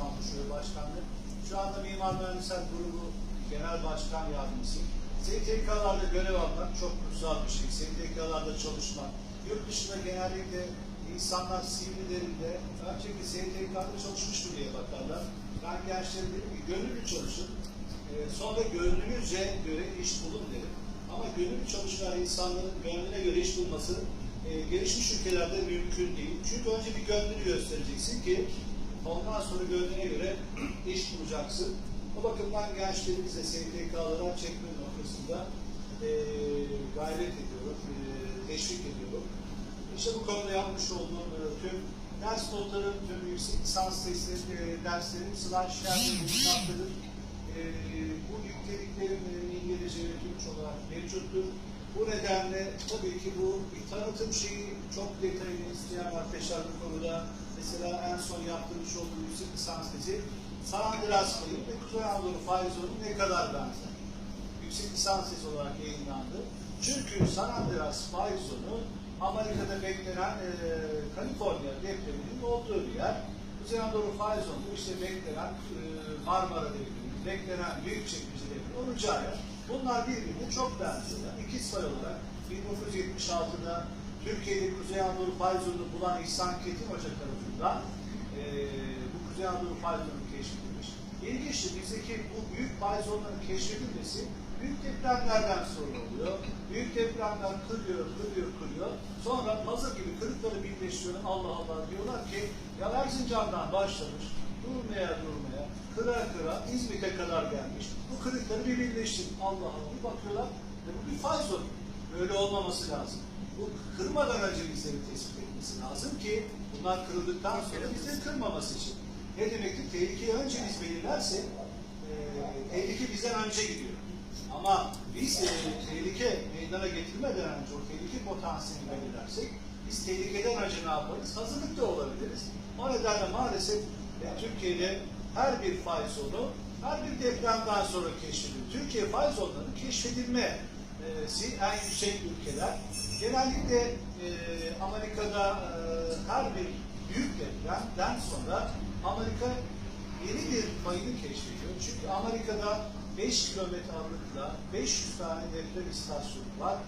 İstanbul Şube Başkanlığı. Şu anda Mimar Mühendisler Grubu Genel Başkan Yardımcısı. STK'larda görev almak çok kutsal bir şey. STK'larda çalışmak. Yurt dışında genellikle insanlar CV'lerinde önceki STK'da çalışmıştır diye bakarlar. Ben gençlere dedim ki gönüllü çalışın. Ee, sonra gönlünüzce göre iş bulun derim. Ama gönüllü çalışmayan insanların gönlüne göre iş bulması e, gelişmiş ülkelerde mümkün değil. Çünkü önce bir gönlünü göstereceksin ki ondan sonra gönlüne göre iş bulacaksın. O bakımdan gençlerimize STK'lara çekme noktasında e, gayret ediyorum, e, teşvik ediyorum. İşte bu konuda yapmış olduğum e, tüm ders notlarım, tüm yüksek lisans testleri, e, derslerim, slash bulunmaktadır. E, bu yüklediklerim e, İngilizce ve Türkçe olarak mevcuttur. Bu nedenle tabii ki bu bir tanıtım şeyi çok detaylı isteyen arkadaşlar bu konuda mesela en son yaptırmış olduğum yüksek lisans tezi San Andreas Fayı ve Kuzey Anadolu Fayzoğlu ne kadar benzer? Yüksek lisans tezi olarak yayınlandı. Çünkü San Andreas Fayzoğlu Amerika'da beklenen e, Kaliforniya depreminin olduğu bir yer. Kuzey Anadolu Fayzoğlu işte beklenen e, Marmara depremi, beklenen Büyükçekmece depremi olacağı yer. Bunlar birbirine çok benziyorlar. İkiz fay olarak 1976'da Türkiye'de Kuzey Anadolu fay zonunu bulan İhsan Ketin Hoca tarafından e, bu Kuzey Anadolu fay zonunu keşfedilmiş. İlginçtir bizdeki bu büyük fay zonlarının keşfedilmesi büyük depremlerden sonra oluyor. Büyük depremler kırıyor, kırıyor, kırıyor. Sonra puzzle gibi kırıkları birleştiriyor. Allah Allah diyorlar ki ya Erzincan'dan başlamış, durmaya durmaya, kıra kıra İzmit'e kadar gelmiş. Bu kırıkları bir birleştir. Allah Allah bir bakıyorlar ve bu bir fay zonu. Böyle olmaması lazım. Bu kırmadan önce bizleri tespit etmesi lazım ki bunlar kırıldıktan sonra bizleri kırmaması için. Ne demektir? Tehlikeyi önce biz belirlersek e, tehlike bizden önce gidiyor. Ama biz e, tehlike meydana getirmeden önce o tehlike potansiyelini belirlersek biz tehlikeden önce ne yaparız? Hazırlıklı olabiliriz. O nedenle maalesef e, Türkiye'de her bir fay zonu her bir depremden sonra keşfedildi. Türkiye fay zonlarının keşfedilmesi en yüksek ülkeler. Genellikle e, Amerika'da e, her bir büyük depremden sonra Amerika yeni bir payını keşfediyor. Çünkü Amerika'da 5 kilometre aralıkla 500 tane deprem istasyonu var